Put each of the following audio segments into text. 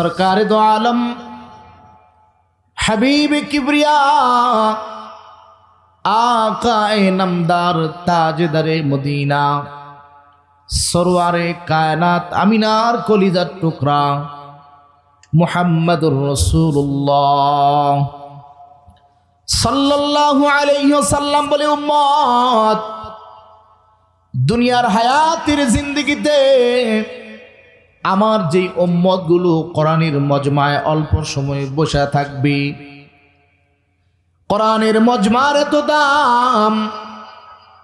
সরকার দো আলম, হাবিব কিবরিয়া আকায়ে নামদার তাজদারে মদিনা সরওয়ারে কায়নাত আমিনার কলিজার টুকরা, মুহাম্মদুর রসুল্লাহ সাল্লাল্লাহু আলাইহি ওয়াসাল্লাম বলে, উম্মত, দুনিয়ার হায়াতের জিন্দগিতে আমার যেই উম্মতগুলো কোরআনের মজমায় অল্প সময় বসে থাকবে, কোরআনের মজমার এত দাম,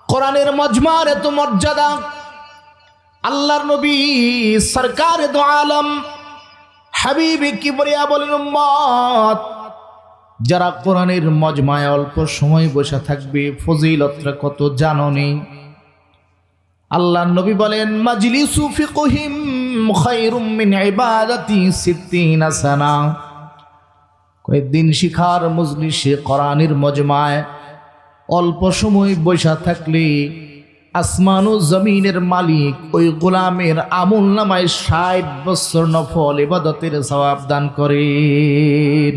কোরআনের মজমার এত মর্যাদা, আল্লাহর নবী সরকার দো আলম, হাবিবে কিবরিয়া বলেন, উম্মত, যারা কোরআনের মজমায় অল্প সময় বসে থাকবে, ফজিলতরা কত জানো নেই আল্লাহ নবী বলেন, মাজলিসু ফিকহিম কয়েকদিন শিখার মজলিসে কোরআনের মজমায় অল্প সময় বসা থাকলে আসমান জমিনের মালিক ওই গোলামের আমুল নামায় ষাট বছর নফল ইবাদতের সওয়াব দান করেন।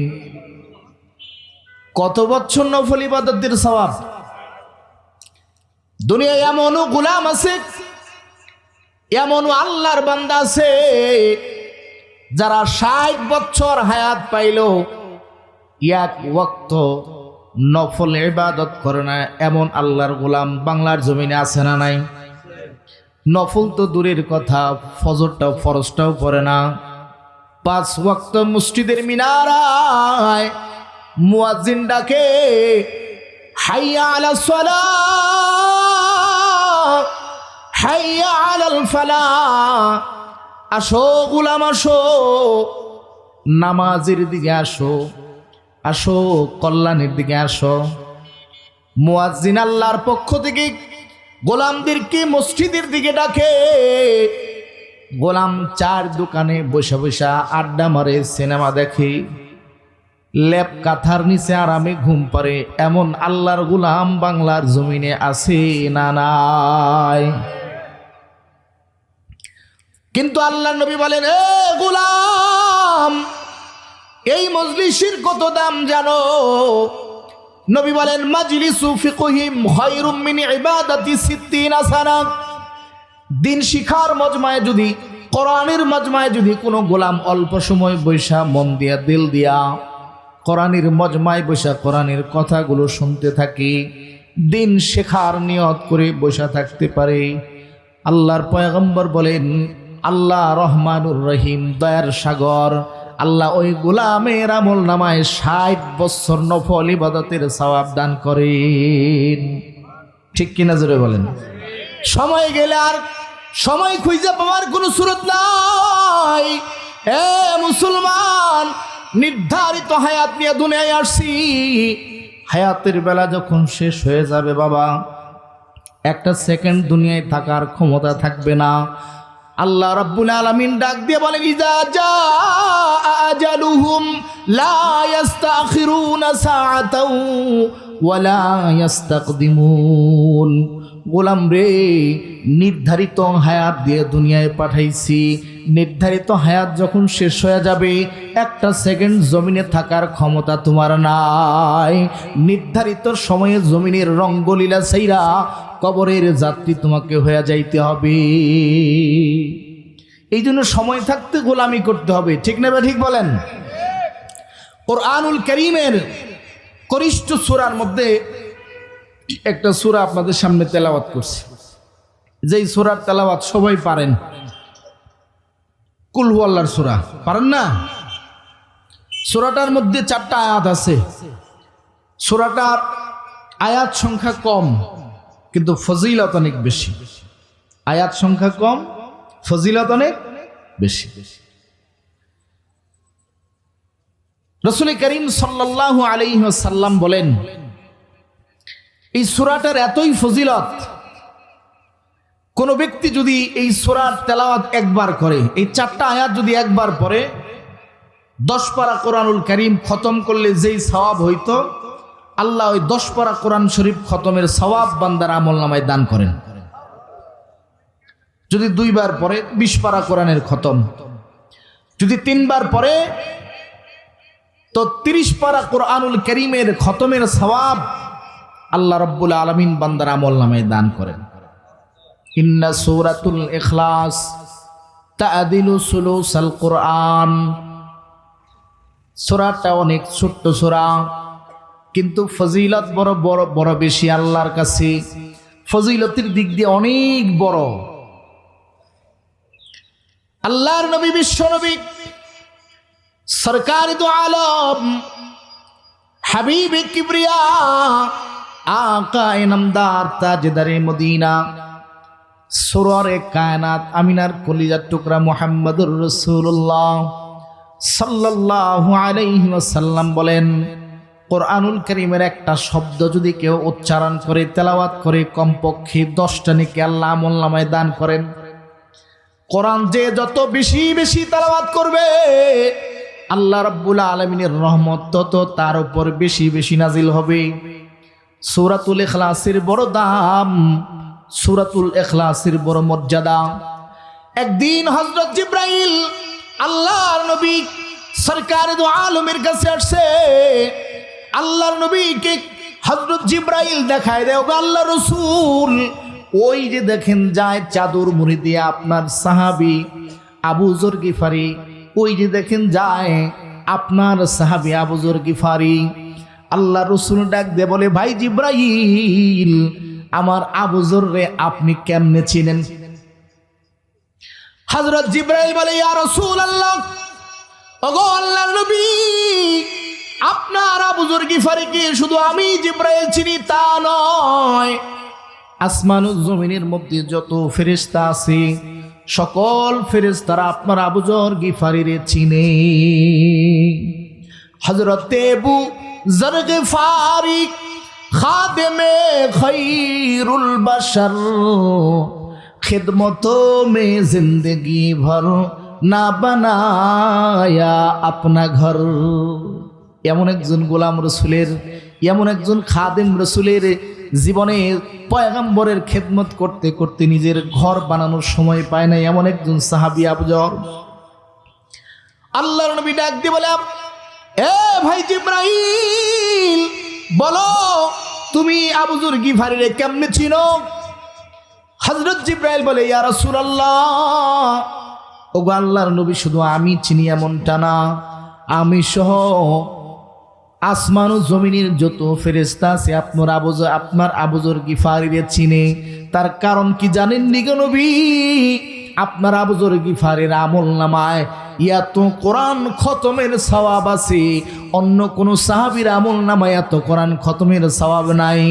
কত বছর নফল ইবাদতের সওয়াব? দুনিয়ায় এমনও গোলাম আছে এমনও আল্লাহর বান্দা আছে যারা ষাট বছর হায়াত পাইল, এক ওক্ত নফল ইবাদত করে না, এমন আল্লাহর গোলাম বাংলার জমিনে আছে না নাই? নফল তো দূরের কথা, ফজরটাও ফরজটাও পড়ে না। পাঁচ ওয়াক্ত মসজিদের মিনারায় মুয়াজ্জিন ডাকে হাইয়া আলা সালাহ হাইয়া ফালাহ আসো, গুলাম আসো, নামাজের দিকে আসো আসো, কল্যাণের দিকে আসো। মুয়াজ্জিন আল্লাহর পক্ষ থেকে গোলামদেরকে মসজিদের দিকে ডাকে। গোলাম চার দোকানে বসে বসে আড্ডা মারে, সিনেমা দেখে। লেপ কাথার নিচে আরামে ঘুম পারে এমন আল্লাহর গোলাম বাংলার জমিনে আছে না নাই? কিন্তু আল্লাহ নবী বলেন, এ গোলাম, এই মজলিসের কত দাম জানো? নবী বলেন, মাজলিসু ফিকহিম খায়রুম মিন দিন শিখার মজমায় যদি, কোরআনের মজমায় যদি কোনো গোলাম অল্প সময় বৈশা মন দিয়া, দিল দিয়া, কোরআনের মজমায় বৈশা কোরআনের কথাগুলো শুনতে থাকি, দিন শেখার নিয়ত করে বসা থাকতে পারে। আল্লাহর পয়গম্বর বলেন আল্লাহ রহমানুর রহিম, দয়ার সাগর। আল্লাহ ওই গোলামের আমল নামায় ষাট বছর নফল ইবাদতের সওয়াব দান করেন। ঠিক কিনা জোরে বলেন? সময় গেলে আর সময় খুঁজে পাওয়ার কোনো সুরত নাই। হে মুসলমান, নির্ধারিত হায়াত নিয়ে দুনিয়ায় আসছি। হায়াতের বেলা যখন শেষ হয়ে যাবে বাবা, একটা সেকেন্ড দুনিয়ায় থাকার ক্ষমতা থাকবে না। আল্লাহ রাব্বুল আলামিন ডাক দিয়ে বলেন ইজা গোলাম রে, নির্ধারিত হায়াত দিয়ে দুনিয়ায় পাঠাইছি। নির্ধারিত হায়াত যখন শেষ হয়ে যাবে, একটা সেকেন্ড জমিনে থাকার ক্ষমতা তোমার নাই। নির্ধারিত সময়ে জমিনের রঙ্গলীলা সেইরা কবরের যাত্রী তোমাকে হয়ে যাইতে হবে। এই জন্য সময় থাকতে গোলামি করতে হবে। ঠিক না ঠিক বলেন? কোরআনুল করিমের করিষ্ঠ সুরার মধ্যে একটা সুরা আপনাদের সামনে তেলাওয়াত করছি। যেই সুরার তেলাওয়াত সবাই পারেন। কুলহু আল্লাহর সুরা। পারেন না? সুরাটার মধ্যে চারটা আয়াত আছে। সুরাটার আয়াত সংখ্যা কম। কিন্তু ফজিলত অনেক বেশি। আয়াত সংখ্যা কম, ফজিলত অনেক বেশি। রসুল করিম সাল্লাহ আলাইসাল্লাম বলেন, এই সুরাটার এতই ফজিলত, কোনো ব্যক্তি যদি এই সুরার তেলাওয়াত একবার করে, এই চারটা আয়াত যদি একবার পরে দশ পারা কোরআনুল করিম খতম করলে যেই সওয়াব হইতো আল্লাহ ওই দশ পারা কোরআন শরীফ খতমের সওয়াব বান্দার আমল নামায় দান করেন। যদি দুইবার পরে বিশ পারা কোরআনের খতম। যদি তিনবার পরে, তো তিরিশ পারা কোরআনুল করিমের খতমের সওয়াব আল্লাহ রব্বুল আলমিন বান্দার আমল নামে দান করেন। ইন্না সৌরাতুল ইখলাস তাদিলু কোরআন। সোরাটা অনেক ছোট্ট সোরা। কিন্তু ফজিলত বড় বড় বড় বেশি আল্লাহর কাছে। ফজিলতের দিক দিয়ে অনেক বড়। আল্লাহর নবী, বিশ্ব নবী, সরকার দু আলম, হাবিব কিবরিয়া, আকা, ইনামদার, তাজদারে, মদিনা, সুররে কায়নাত, আমিনার কলিজার টুকরা মুহাম্মদুর রসুল্লাহ সাল্লাল্লাহু আলাইহি ওয়াসাল্লাম বলেন কোরআনুল করিমের একটা শব্দ যদি কেউ উচ্চারণ করে, তেলাওয়াত করে, কমপক্ষে দশটা নাকি আল্লাহ মোল্লামায় দান করেন। কোরআন যে যত বেশি বেশি তেলাওয়াত করবে, আল্লাহ রাব্বুল আলমিনের রহমত তত তার উপর বেশি বেশি নাজিল হবে। সূরাতুল ইখলাসের বড় দাম, সূরাতুল ইখলাসের বড় মর্যাদা। একদিন হযরত জিব্রাইল আল্লাহর নবী সরকার আলমের কাছে আসছে আল্লাহর নবীকে হযরত জিব্রাইল দেখায় দেয়, ওগো আল্লাহ রসুল, ওই যে দেখেন যায় চাদর মুড়ি দিয়ে আপনার সাহাবি আবু জর গিফারি, ওই যে দেখেন যায় আপনার সাহাবি আবু জর গিফারি আল্লাহ রসুল ডাক দে বলে, ভাই জিব্রাইল, আমার আবু জর রে আপনি কেমনে চিনেন? হজরত জিব্রাইল বলে, ইয়া রসুল আল্লাহ ওগো আল্লাহ নবী আপনার আবু জর গিফারিকে শুধু আমি জিব্রাইল চিনি, তা নয়। আসমান জমিনের মধ্যে যত ফেরেস্তা আছে, সকল ফেরেস্তারা আপনার আবুজর গিফারিরে চিনে। হজরত এবু জরগে ফারি খাদেমে খৈরুল বাশার। খেদমত মে জিন্দগি ভর না বানায়া আপনা ঘর। এমন একজন গোলাম রসুলের, এমন একজন খাদেম রসুলের জীবনে পয়গাম্বরের খেদমত করতে করতে নিজের ঘর বানানোর সময় পায় না এমন একজন সাহাবি আবজর আল্লাহর নবী ডাক দিয়ে বলে, এ ভাই জিব্রাইল, বলো, তুমি আবুজুর গিফারিরে কেমনে চিনো? হজরত জিব্রাইল বলে, ইয়া রাসূলুল্লাহ। ওগো আল্লাহর নবী, শুধু আমি চিনি এমনটা না, আমি সহ আসমান ও জমিনের যত ফেরেস্তা আছে, আপনার আবুজ আপনার আবুজর গিফারিরে চিনে। তার কারণ কি জানেন নিগো নবী? আপনার আবুজর গিফারের আমল নামায় ইয়া তো কোরআন খতমের সওয়াব আছে, অন্য কোনো সাহাবির আমল নামায় এত কোরআন খতমের সওয়াব নাই।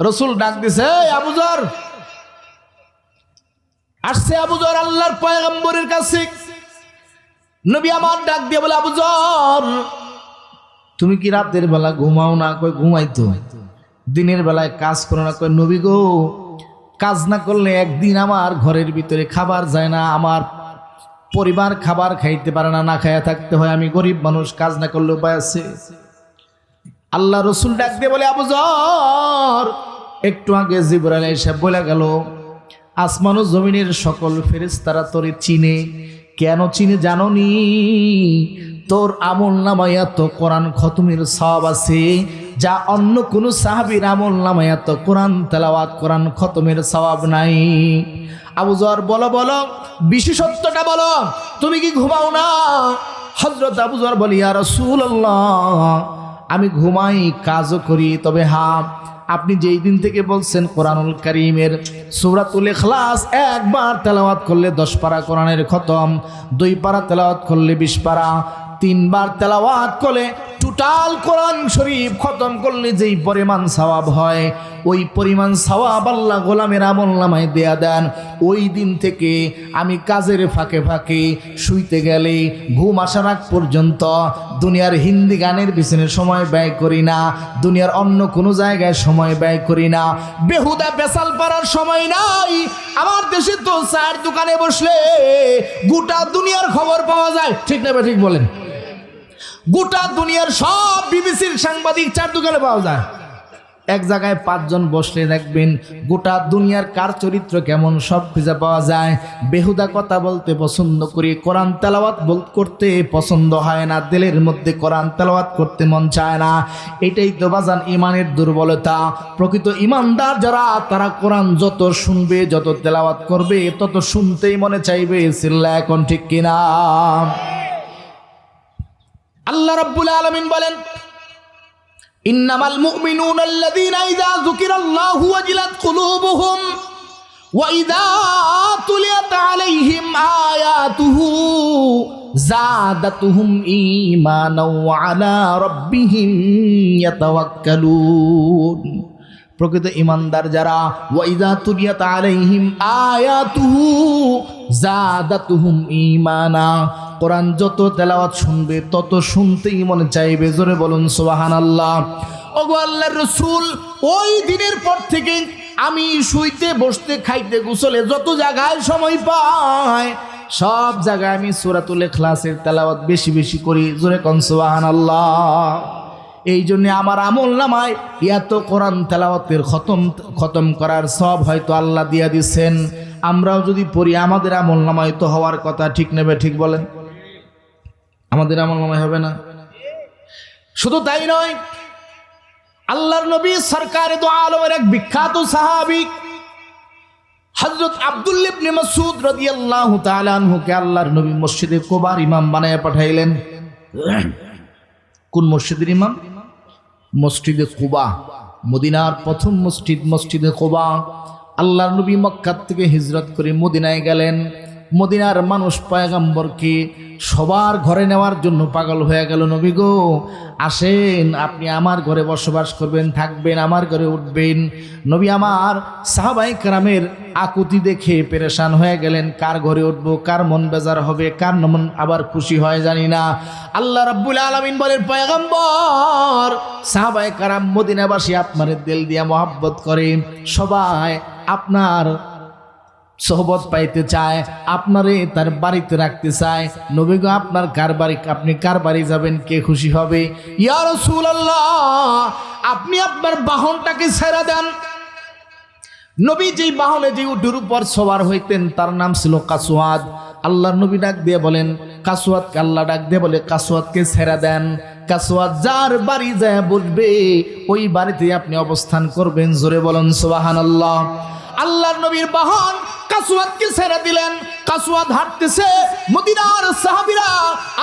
রসুল ডাক দিছে, "এই আবুজর, আসছে আবুজর আল্লাহর পয়গম্বরের কাছে। নবী আমার ডাক দিয়ে বলে আবুজর তুমি কি রাতের বেলা ঘুমাও না? কই ঘুমাইতো দিনের বেলায় কাজ করো না? কই নবী গো, কাজ না করলে একদিন আমার ঘরের ভিতরে খাবার যায় না। আমার পরিবার খাবার খাইতে পারে না না খাইয়া থাকতে হয়। আমি গরিব মানুষ, কাজ না করলে উপায় আছে? আল্লাহ রসুল ডাক দিয়ে বলে আবুজর একটু আগে জিবরাল এসে বলে গেল, আসমান ও জমিনের সকল ফেরেশতারা তোরে চিনে। কেন চিনে জাননি? তোর আমল নামায় এত কোরআন খতমের সব আছে, যা অন্য কোনো সাহাবির আমল নামায় এত কোরআন তেলাওয়াত, কোরআন খতমের সবাব নাই। আবু জর, বলো বলো, বিশেষত্বটা বলো, তুমি কি ঘুমাও না? হজরত আবু জর বলি আর আমি ঘুমাই, কাজও করি, তবে হ্যাঁ আপনি যেই দিন থেকে বলছেন কোরআনুল করিমের সুরাতুল ইখলাস, একবার তেলাওয়াত করলে দশ পারা কোরআনের খতম, দুই পারা তেলাওয়াত করলে বিশ পারা, তিনবার তেলাওয়াত করলে টোটাল কোরআন শরীফ খতম করলে যেই পরিমাণ সওয়াব হয়, ওই পরিমাণ সওয়াব আল্লাহ গোলামের আমল নামায় দেয়া দেন। ওই দিন থেকে আমি কাজের ফাঁকে ফাঁকে শুইতে গেলে ঘুম আসার আগ পর্যন্ত দুনিয়ার হিন্দি গানের পিছনে সময় ব্যয় করি না, দুনিয়ার অন্য কোনো জায়গায় সময় ব্যয় করি না। বেহুদা বেসাল পাড়ার সময় নাই, আমার দেশে তো চায়ের দোকানে বসলে গোটা দুনিয়ার খবর পাওয়া যায়। ঠিক না ঠিক বলেন। গোটা দুনিয়ার সব বিবিসির সাংবাদিক চার দোকানে পাওয়া যায়। এক জায়গায় পাঁচজন বসলে দেখবেন গোটা দুনিয়ার কার চরিত্র কেমন সব খুঁজে পাওয়া যায়। বেহুদা কথা বলতে পছন্দ করি কোরআন তেলাওয়াত বল, করতে পছন্দ হয় না। দিলের মধ্যে কোরআন তেলাওয়াত করতে মন চায় না। এটাই তো বাজান ইমানের দুর্বলতা। প্রকৃত ইমানদার যারা, তারা কোরআন যত শুনবে, যত তেলাওয়াত করবে, তত শুনতেই মনে চাইবে, সিল্লা এখন ঠিক কিনা। আল্লাহ রব্বুল আলমিন বলেন ইন্নামাল মুমিনুন আল্লাযীনা ইযা যুকিরাল্লাহু ওয়াজিলাত কুলুবুহুম ওয়া ইযা প্রকৃত ইমানদার যারা ওয়াইদা তুলিয়াত আলাইহিম আয়াতুহু জাদাতুহুম ঈমানা। কোরআন যত তেলাওয়াত শুনবে, তত শুনতেই মনে চাইবে, জোরে বলুন সুবহানাল্লাহ। ওগো আল্লাহর রাসূল, ওই দিনের পর থেকে আমি শুইতে, বসতে, খাইতে, গোসলে যত জায়গায় সময় পাই সব জায়গায় আমি সূরাতুল ইখলাসের তেলাওয়াত বেশি বেশি করি, জোরে কোন সুবহানাল্লাহ। এই জন্য আমার আমল নামায় এত কোরআন তেলাওয়াতের খতম খতম করার সব হয়তো আল্লাহ দিয়া দিচ্ছেন আমরাও যদি পড়ি, আমাদের আমল নামায় তো হওয়ার কথা ঠিক নেবে ঠিক বলেন? আমাদের আমল নামায় হবে না? শুধু তাই নয়, আল্লাহর নবী সরকার তো আলমের এক বিখ্যাত সাহাবিক হজরত আব্দুল্লিবনে মাসুদ রাদিয়াল্লাহু তাআলা আনহুকে আল্লাহর নবী মসজিদে কোবার ইমাম বানায় পাঠাইলেন। কোন মসজিদের ইমাম? মসজিদে কুবা মদিনার প্রথম মসজিদ, মসজিদে কুবা আল্লাহ নবী মক্কার থেকে হিজরত করে মদিনায় গেলেন। মদিনার মানুষ পয়গাম্বরকে সবার ঘরে নেওয়ার জন্য পাগল হয়ে গেল নবী গো। আসেন, আপনি আমার ঘরে বসবাস করবেন, থাকবেন, আমার ঘরে উঠবেন। নবী আমার সাহাবাই কারামের আকুতি দেখে পেরেশান হয়ে গেলেন। কার ঘরে উঠবো, কার মন বেজার হবে, কার মন আবার খুশি হয় জানি না। আল্লাহ রাব্বুল আলামিন বলেন, পয়গম্বর, সাহাবাই কারাম মদিনাবাসী আপনার দিল দিয়া মহাব্বত করে। সবাই আপনার সহবত পাইতে চায়, আপনারে তার বাড়িতে রাখতে চায়। নবীগ আপনার কার বাড়ি, আপনি কার বাড়ি যাবেন, কে খুশি হবে? ইয়া রাসূলুল্লাহ, আপনি আপনার বাহনটাকে ছেড়ে দেন। নবী যেই বাহনে যে উঠুর উপর সবার হইতেন, তার নাম ছিল কাসুয়াদ আল্লাহর নবী ডাক দিয়ে বলেন কাসুয়াদকে আল্লাহ ডাক দিয়ে বলে কাসুয়াদকে ছেড়ে দেন। কাসুয়াদ যার বাড়ি যায় বলবে ওই বাড়িতে আপনি অবস্থান করবেন। জোরে বলেন সোবাহান আল্লাহ আল্লাহর নবীর বাহন কাসুয়াদকে ছেড়ে দিলেন কাসুয়াদ হাঁটতেছে। মদিনার সাহাবিরা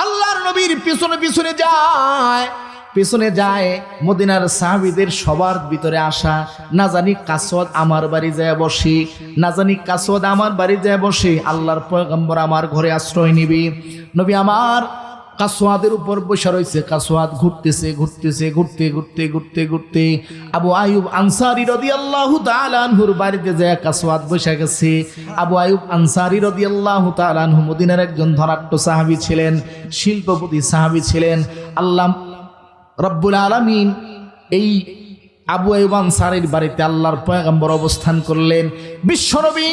আল্লাহর নবীর পিছনে পিছনে যায়। পেছনে যায়, মদিনার সাহাবিদের সবার ভিতরে আসা, না জানি কাসওয়াদ আমার বাড়ি যায় বসে, না জানি কাসওয়াদ আমার বাড়ি যায় বসে, আল্লাহর পয়গম্বর আমার ঘরে আশ্রয় নিবি। নবী আমার কাসওয়াদের উপর বসে রয়েছে। কাসোয়াদ ঘুরতেছে ঘুরতেছে, ঘুরতে ঘুরতে ঘুরতে ঘুরতে। আবু আয়ুব আনসারি রদি আল্লাহ তালানহুর বাড়িতে যায় কাসোয়াদ বসে গেছে। আবু আয়ুব আনসারি রদি আল্লাহ তালানহু মদিনার একজন ধনাট্য সাহাবি ছিলেন, শিল্পপতি সাহাবি ছিলেন। আল্লাহ রব্বুল আলমিন এই আবু আয়ুব আনসারির বাড়িতে আল্লাহর পয়গম্বর অবস্থান করলেন। বিশ্বনবী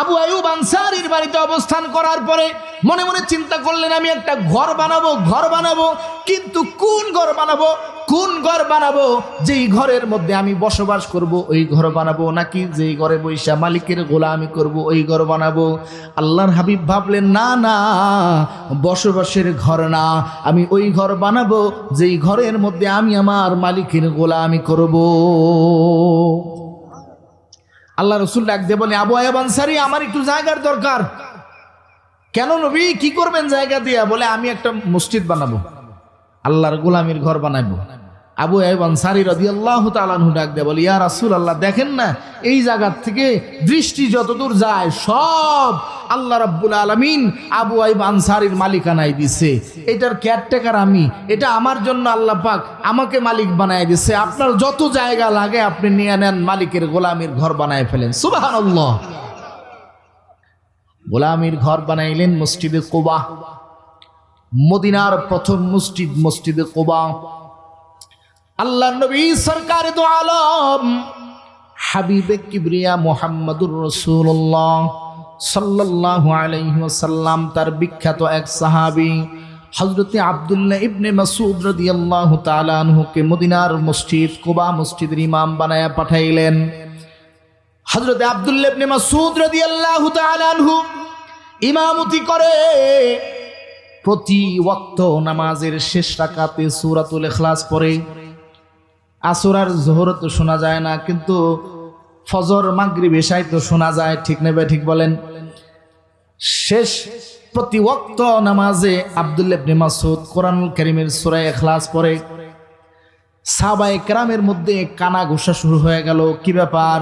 আবু আয়ুব আনসারির বাড়িতে অবস্থান করার পরে মনে মনে চিন্তা করলেন, আমি একটা ঘর বানাবো ঘর বানাবো, কিন্তু কোন ঘর বানাবো, কোন ঘর বানাবো? যেই ঘরের মধ্যে আমি বসবাস করব, ওই ঘর বানাবো। নাকি যেই ঘরে বৈশা মালিকের গোলামি করব, ওই ঘর বানাবো? আল্লাহর হাবিব ভাবলেন, না না, বসবাসের ঘর না। আমি ওই ঘর বানাবো, যেই ঘরের মধ্যে আমি আমার মালিকের গোলামি করব। আল্লাহ রসুল ডাক দেব বলে, আবু আয়াব আনসারি, আমার একটু জায়গার দরকার। কেন নবী? কি করবেন জায়গা দিয়া? বলে, আমি একটা মসজিদ বানাবো, আল্লাহর গোলামির ঘর বানাবো। আবু আয়ব আনসারি আল্লাহ তালু ডাক দেয় বলে, ইয়া রাসূলুল্লাহ দেখেন না, এই জায়গার থেকে দৃষ্টি যতদূর যায়, সব আল্লাহ রাব্বুল আলামিন আবু আইব আনসারির মালিকানায় দিছে। এটার কেয়ারটেকার আমি। এটা আমার জন্য আল্লাহ পাক আমাকে মালিক বানায় দিছে। আপনার যত জায়গা লাগে আপনি নিয়ে নেন, মালিকের গোলামির ঘর বানায় ফেলেন। সুবহানাল্লাহ। গোলামির ঘর বানাইলেন মসজিদে কোবা। মদিনার প্রথম মসজিদ মসজিদে কোবা। আল্লাহ নবী সরকার দো আলম হাবিবে কিবরিয়া মোহাম্মদুর রসুল্লাহ সাল্লাল্লাহু আলাইহি ওয়াসাল্লাম, তার বিখ্যাত এক সাহাবী হজরতে আবদুল্লাহ ইবনে মাসুদ রাদিয়াল্লাহু তাআলা আনহুকে মদিনার মসজিদ, কোবা মসজিদের ইমাম বানায়া পাঠাইলেন। হজরতে আবদুল্লাহ ইবনে মাসুদ রাদিয়াল্লাহু তাআলা আনহু ইমামতি করে প্রতি ওয়াক্ত নামাজের শেষ রাকাতে সূরাতুল ইখলাস পড়ে। আসর আর জোহর তো শোনা যায় না, কিন্তু ফজর, মাগরিব এশাই তো শোনা যায়, ঠিক নেবে, ঠিক বলেন। শেষ প্রতি ওক্ত নামাজে আব্দুল্লাহ ইবনে মাসুদ কোরআনুল কারীমের সূরা ইখলাস পড়ে। সাহাবায়ে কেরামের মধ্যে কানা ঘোষা শুরু হয়ে গেল। কি ব্যাপার?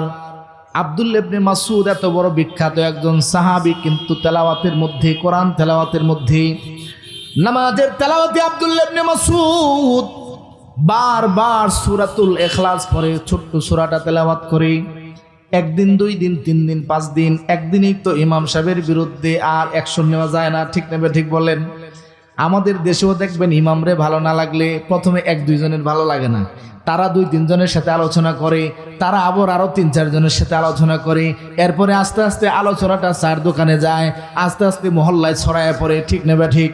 আব্দুল্লাহ ইবনে মাসুদ এত বড় বিখ্যাত একজন সাহাবি, কিন্তু তেলাওয়াতের মধ্যে, কোরআন তেলাওয়াতের মধ্যে, নামাজের তেলাওয়াতে আব্দুল্লাহ ইবনে মাসুদ বারবার সুরাতুল এখলাস পড়ে, ছোট্ট সূরাটা তেলাওয়াত করে। একদিন, দুই দিন, তিন দিন, পাঁচ দিন, একদিনই তো ইমাম সাহেবের বিরুদ্ধে আর অ্যাকশন নেওয়া যায় না। ঠিক নেবে ঠিক বলেন? আমাদের দেশেও দেখবেন ইমামরে ভালো না লাগলে প্রথমে এক, দুইজনের ভালো লাগে না। তারা দুই, তিনজনের সাথে আলোচনা করে, তারা আবার আরও তিন, চারজনের সাথে আলোচনা করে। এরপরে আস্তে আস্তে আলোচনাটা চার দোকানে যায়, আস্তে আস্তে মহল্লায় ছড়ায় পড়ে। ঠিক নেবে ঠিক?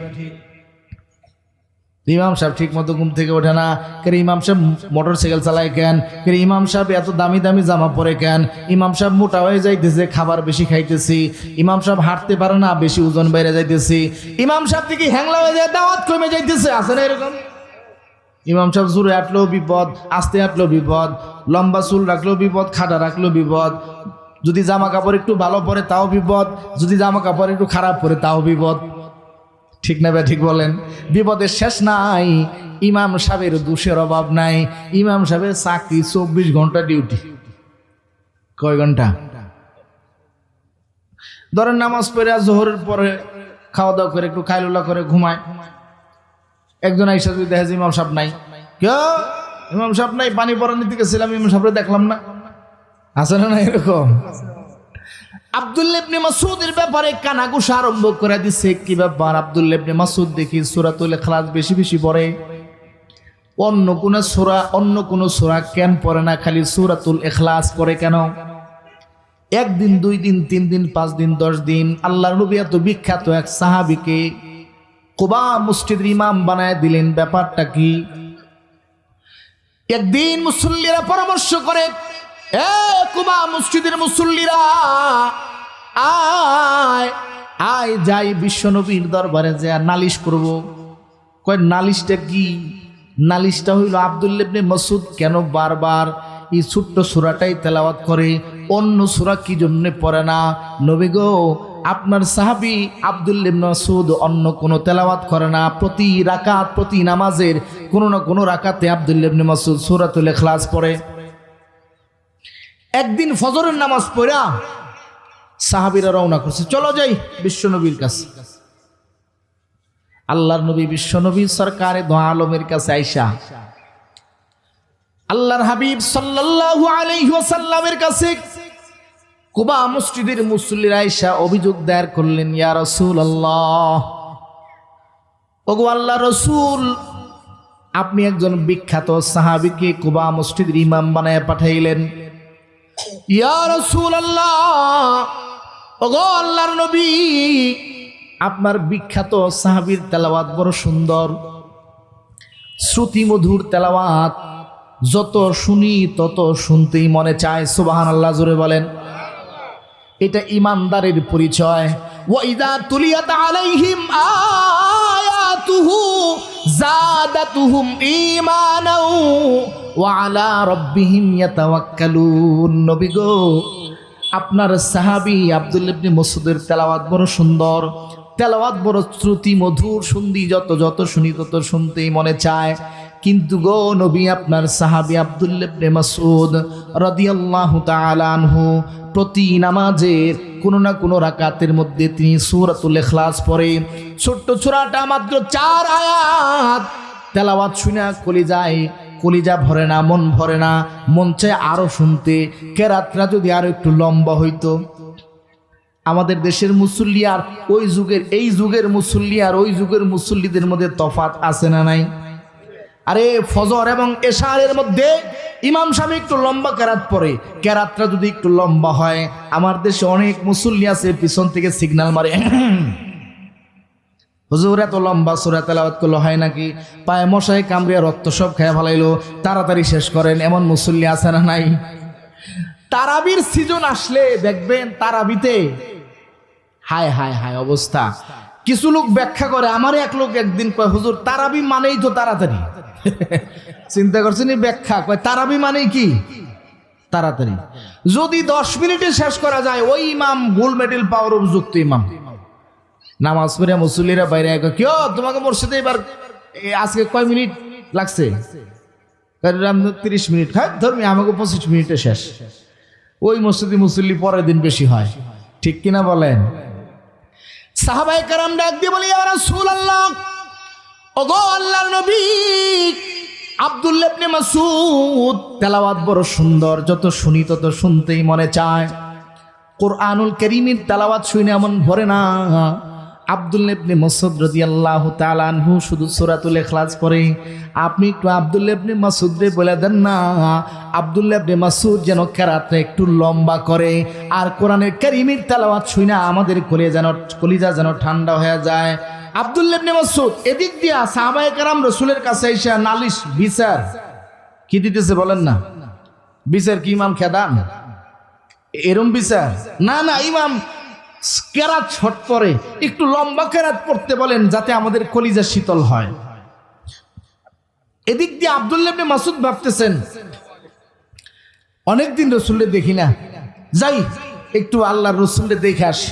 ইমাম সাহেব ঠিক মতো ঘুম থেকে ওঠে না। কে ইমাম সাহেব মোটর সাইকেল চালায় কেন? কে ইমাম সাহেব এত দামি দামি জামা পরে কেন? ইমাম সাহেব মোটা হয়ে যাইতেছে, খাবার বেশি খাইতেছি। ইমাম সাহেব হাঁটতে পারে না, বেশি ওজন বেড়ে যাইতেছি। ইমাম সাহেব থেকে হ্যাংলা হয়ে যায়, দাওয়াত কমে যাইতেছে, আছে না এরকম? ইমাম সাহেব জোরে আটলেও বিপদ, আস্তে আটলেও বিপদ, লম্বা চুল রাখলেও বিপদ, খাটা রাখলেও বিপদ। যদি জামা কাপড় একটু ভালো পরে তাও বিপদ, যদি জামা কাপড় একটু খারাপ পরে তাও বিপদ। ঠিক না ঠিক বলেন? বিপদের শেষ নাই, ইমাম সাহেবের দোষের অভাব নাই, ইমাম সাহেবের চাকরি চব্বিশ ঘণ্টা ডিউটি কয় ঘণ্টা? ধরেন নামাজ পড়ে, জোহরের পরে খাওয়া দাওয়া করে, একটু খাইলুলা করে ঘুমায়। একজন আইসা যদি দেখে যে ইমাম সাহেব নাই। কেউ ইমাম সাহেব নাই, পানি পরানির দিকে ছিলাম, ইমাম সাহেবরে দেখলাম না। আছে না এরকম? আব্দুল্লাহ ইবনে মাসুদের ব্যাপারে কানাঘুষা আরম্ভ করে দিছে। কি ব্যাপার? আব্দুল্লাহ ইবনে মাসুদ দেখি সূরাতুল ইখলাস বেশি বেশি পড়ে। অন্য কোন সূরা, অন্য কোন সূরা কেন পড়ে না? খালি সুরাতুল ইখলাস পড়ে কেন? একদিন, দুই দিন, তিন দিন, পাঁচ দিন, দশ দিন আল্লাহ নবী এত বিখ্যাত এক সাহাবিকে কুবা মসজিদের ইমাম বানায় দিলেন। ব্যাপারটা কি? একদিন মুসল্লিরা পরামর্শ করে কুবা মসজিদের মুসল্লিরা, আয় আয়, যাই বিশ্বনবীর দরবারে যে নালিশ করব। কয়, নালিশটা কি? নালিশটা হইল আবদুল্লেবনে মসুদ কেন বারবার এই ছোট্ট সুরাটাই তেলাওয়াত করে? অন্য সুরা কি জন্য পড়ে না? নবী গো, আপনার সাহাবি আবদুল্লিম মাসুদ অন্য কোনো তেলাওয়াত করে না। প্রতি রাকাত, প্রতি নামাজের কোনো না কোনো রাকাতে আবদুল্লিবনে মাসুদ সুরাতুল ইখলাস পড়ে। একদিন ফজরের নামাজ পড়া সাহাবিরা রওনা করছে। চলো যাই বিশ্বনবীর কাছে। আল্লাহর নবী বিশ্বনবী সরকারে দোয়া আলমের কাছে আইসা। আল্লাহর হাবিব সাল্লাল্লাহু আলাইহি ওয়াসাল্লামের কাছে কুবা মসজিদের মুসল্লির আইসা অভিযোগ দায়ের করলেন, ইয়া রাসূলুল্লাহ, ওগো আল্লাহ রসুল, আপনি একজন বিখ্যাত সাহাবীকে কুবা মসজিদের ইমাম বানায় পাঠাইলেন। নবী, আপনার বিখ্যাত সাহাবীর তেলাওয়াত বড় সুন্দর। শ্রুতি মধুর তেলাওয়াত, যত শুনি তত শুনতেই মনে চায় সুবাহান আল্লাহ জোরে বলেন। এটা ইমানদারের পরিচয়। আয়াতুহু, জাদাতুহুম ঈমানাও ওয়া আলা রাব্বিহিম ইয়াতাওয়াক্কালুন। নবী গো, আপনার সাহাবি আব্দুল ইবনে মসুদের তেলাওয়াত বড় সুন্দর, তেলাওয়াত বড় শ্রুতি, মধুর শুনদি যত যত শুনি তত শুনতেই মনে চায়। কিন্তু গো, নবী আপনার সাহাবী আব্দুল্লেবনে মাসুদ রাদিয়াল্লাহু তাআলা আনহু প্রতি নামাজের কোনো না কোনো রাকাতের মধ্যে তিনি সূরাতুল ইখলাস পড়ে। ছোট্ট ছোড়াটা মাত্র চার আয়াত তেলাওয়াত শুনে কলিজায় কলিজা ভরে না, মন ভরে না, মন চায় আরও শুনতে। কেরাতরা যদি আরও একটু লম্বা হইতো। আমাদের দেশের মুসল্লি আর ওই যুগের, এই যুগের মুসল্লি আর ওই যুগের মুসল্লিদের মধ্যে তফাত আছে না নাই? আরে, ফজর এবং এশারের মধ্যে ইমাম সাহেব একটু লম্বা কেরাত পরে। কেরাতটা যদি একটু লম্বা হয়, আমার দেশে অনেক মুসল্লি আছে, পিছন থেকে সিগন্যাল মারে। হুজুর, এত লম্বা সুরা তেলাওয়াত করল হয় নাকি? পায়ে মশাই কামড়িয়া রক্ত সব খেয়ে ফেলাইলো, তাড়াতাড়ি শেষ করেন, এমন মুসল্লি আছে না নাই? তারাবির সিজন আসলে, দেখবেন তারাবিতে, হায় হায় হায় অবস্থা। কিছু লোক ব্যাখ্যা করে, আমার এক লোক একদিন কয়, হুজুর, তারাবি মানেই তো তাড়াতাড়ি। চিন্তা করছেন ব্যাখ্যা, কয়, তারাবি মানেই কি? তাড়াতাড়ি। যদি দশ মিনিটে শেষ করা যায়, ওই ইমাম গোল্ড মেডেল পাওয়ার উপযুক্ত ইমাম। নামাজ পড়ে মুসল্লিরা বাইরে কয়, কি তোমাকে মসজিদে এবার আজকে কয় মিনিট লাগছে? তিরিশ মিনিট। হ্যাঁ ধর্মী আমাকে পঁচিশ মিনিটে শেষ। ওই মসজিদে মুসল্লি পরের দিন বেশি হয়। ঠিক কিনা বলেন? সাহাবাই কারাম ডাক দিয়ে বলি আমরা সুল আল্লাহ ওগো আল্লাহর নবী আব্দুল্লাহ ইবনে মাসুদ তেলাওয়াত বড় সুন্দর যত শুনি তত শুনতেই মনে চায়। কোরআনুল করিমের তেলাওয়াত শুনে এমন ভরে না। আব্দুল্লাহ ইবনে মাসুদ রাদিয়াল্লাহু তাআলা আনহু শুধু সূরাতুল ইখলাস পড়ে। আপনি একটু আব্দুল্লাহ ইবনে মাসুদ রে বলে দেন না আব্দুল্লাহ ইবনে মাসুদ যেন কেরাতে একটু লম্বা করে আর কোরআনের তালাওয়াত তেলাওয়াত না আমাদের কলে যেন, কলিজা যেন ঠান্ডা হয়ে যায়। আব্দুল্লাহ ইবনে মাসুদ এদিক দিয়া সাহাবায়ে কেরাম রাসূলের কাছে এসে নালিশ, বিচার। কি দিতেছে বলেন না? বিচার কি ইমাম খেদান? এরম বিচার? না না, ইমাম কেরাত ছট পরে একটু লম্বা কেরাত পড়তে বলেন যাতে আমাদের কলিজা শীতল হয়। এদিক দিয়ে আব্দুল্লাহ ইবনে মাসুদ ভাবতেছেন, অনেকদিন রসুল্লে দেখি না। যাই, একটু আল্লাহর রসুল্লে দেখে আসি।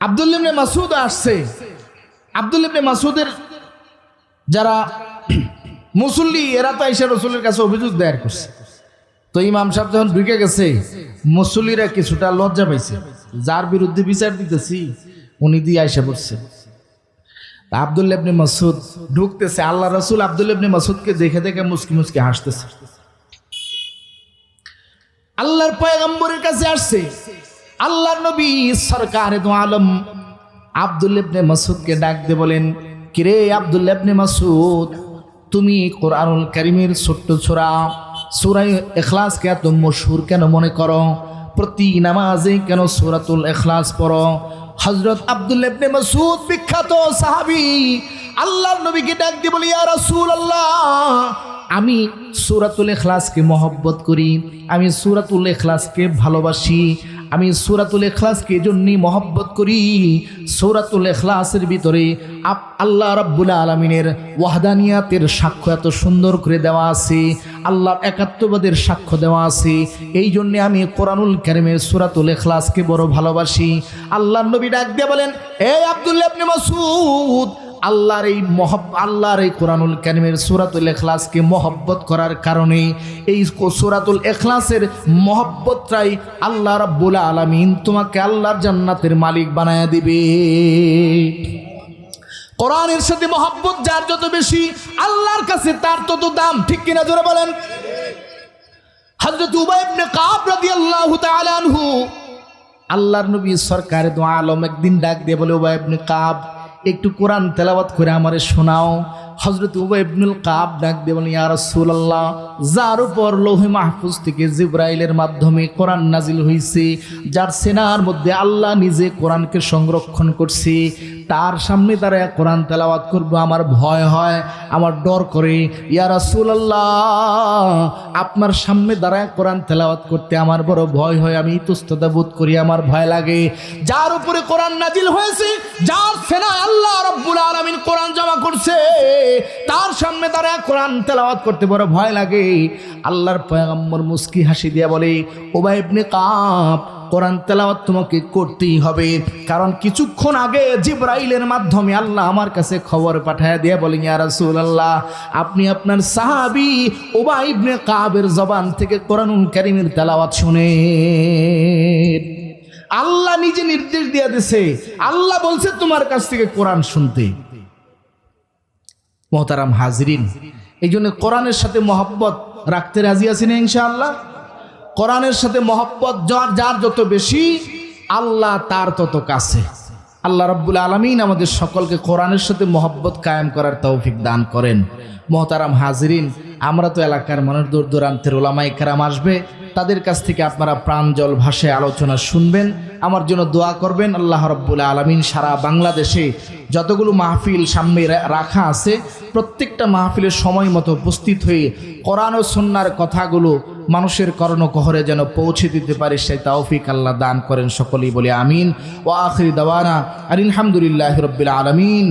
আব্দুল্লাহ ইবনে মাসুদ আসছে। আব্দুল্লাহ ইবনে মাসুদের যারা মুসল্লি, এরা তো এসে রসুলের কাছে অভিযোগ দায়ের করছে। তো ইমাম সাহেব যখন ঢুকে গেছে, মুসল্লিরা কিছুটা লজ্জা পাইছে। যার বিরুদ্ধে বিচার দিতেছি, উনি দিয়ে আইসা পড়ছে। তা মাসুদ ঢুকতেছে, আল্লাহ রসুল আব্দুল্লাহ ইবনে মাসুদকে দেখে দেখে মুসকি মুসকি হাসতেছে। আল্লাহর পয়গম্বরের কাছে আসছে, আল্লাহর নবী সরকার আলম আব্দুল্লাহ মাসুদকে ডাক দিয়ে বলেন, কিরে আব্দুল্লাহ ইবনে মাসুদ তুমি কোরআনুল করিমের ছোট্ট ছোরা সুরাই এখলাসকে এত মশহুর কেন মনে করো? প্রতি নামাজে কেন সুরাতুল এখলাস পড়ো? হজরত আব্দুল ইবনে মাসুদ বিখ্যাত সাহাবি, আল্লাহর নবীকে ডাক দিয়ে বলি, ইয়া রাসূলুল্লাহ, আমি সুরাতুল এখলাসকে মহব্বত করি, আমি সুরাতুল এখলাসকে ভালোবাসি আমি সুরাতুল এখলাসকে জন্যই মহব্বত করি। সুরাতুল এখলাসের ভিতরে আপ আল্লাহ রাব্বুল আলমিনের ওয়াহদানিয়াতের সাক্ষ্য এত সুন্দর করে দেওয়া আছে, আল্লাহর একাত্মবাদের সাক্ষ্য দেওয়া আছে। এই জন্যে আমি কোরআনুল কারিমের সুরাতুল এখলাসকে বড় ভালোবাসি। আল্লাহ নবী ডাক দিয়ে বলেন, এ আব্দুল্লাহ মাসুদ আল্লাহর এই মহব, আল্লাহর এই কোরআনুল কারিমের সুরাতুল এখলাসকে মহব্বত করার কারণে এই সুরাতুল এখলাসের মহব্বতটাই আল্লাহ রাব্বুল আলামিন তোমাকে আল্লাহর জান্নাতের মালিক বানায় দিবে। কোরআনের সাথে মহব্বত যার যত বেশি, আল্লাহর কাছে তার তত দাম। ঠিক কিনা জোরে বলেন? আনহু, আল্লাহর নবী সরকার দো আলম একদিন ডাক দিয়ে বলে, উবাই ইবনে কাব একটু কোরআন তেলাবাত করে আমারে শোনাও। হজরত উবাইবনুল কাব ডাক দিয়ে বলেন, ইয়া রাসূলুল্লাহ, যার উপর লৌহে মাহফুজ থেকে জিব্রাইলের মাধ্যমে কোরআন নাজিল হয়েছে যার সেনার মধ্যে আল্লাহ নিজে কোরআনকে সংরক্ষণ করছে তার সামনে দাঁড়ায় কোরআন তেলাওয়াত করব। আমার ভয় হয়, আমার ডর করে। ইয়া রাসূলুল্লাহ, আপনার সামনে দাঁড়ায় কোরআন তেলাওয়াত করতে আমার বড় ভয় হয়। আমি ইতস্ততা বোধ করি, আমার ভয় লাগে। যার উপরে কোরআন নাজিল হয়েছে, যার সেনা আল্লাহ রব্বুল আলামিন কোরআন জমা করছে, তার সামনে দাঁড়ায় কোরআন তেলাওয়াত করতে বড় ভয় লাগে। আল্লাহর পয়গম্বর মুস্কি হাসি দিয়া বলে, ওবাই ইবনে কাপ কোরআন তেলাওয়াত তোমাকে করতেই হবে। কারণ কিছুক্ষণ আগে জিব্রাইলের মাধ্যমে আল্লাহ আমার কাছে খবর পাঠায় দিয়ে বলেন, ইয়া রাসূলুল্লাহ, আপনি আপনার সাহাবী ওবাই ইবনে কাবের জবান থেকে কোরআনুল কারীমের তেলাওয়াত শুনে আল্লাহ নিজে নির্দেশ দিয়ে দিছে আল্লাহ বলছে, তোমার কাছ থেকে কোরআন শুনতে। মোহতারাম হাজরিন, এই জন্য কোরআনের সাথে মহব্বত রাখতে রাজি আছি না ইনশাআল্লাহ? কোরআনের সাথে মহব্বত যার যার যত বেশি, আল্লাহ তার তত কাছে। আল্লাহ রব্বুল আলমিন আমাদের সকলকে কোরআনের সাথে মহব্বত কায়েম করার তৌফিক দান করেন। মোহতারাম হাজরিন, আমরা তো এলাকার মানুষ, দূর দূরান্তের ওলামাই কারাম আসবে। তাদের কাছ থেকে আপনারা প্রাণ জল ভাষায় আলোচনা শুনবেন। আমার জন্য দোয়া করবেন, আল্লাহ রব্বুল আলমিন সারা বাংলাদেশে যতগুলো মাহফিল সামনে রাখা আছে, প্রত্যেকটা মাহফিলের সময় মতো উপস্থিত হয়ে কোরআন ও সন্ন্যার কথাগুলো মানুষের কর্ণকহরে যেন পৌঁছে দিতে পারে, সেই তাওফিক আল্লাহ দান করেন সকলেই বলে আমিন। ও আখরি দাওয়ানা আলহামদুলিল্লাহ রব্বিল আলমিন।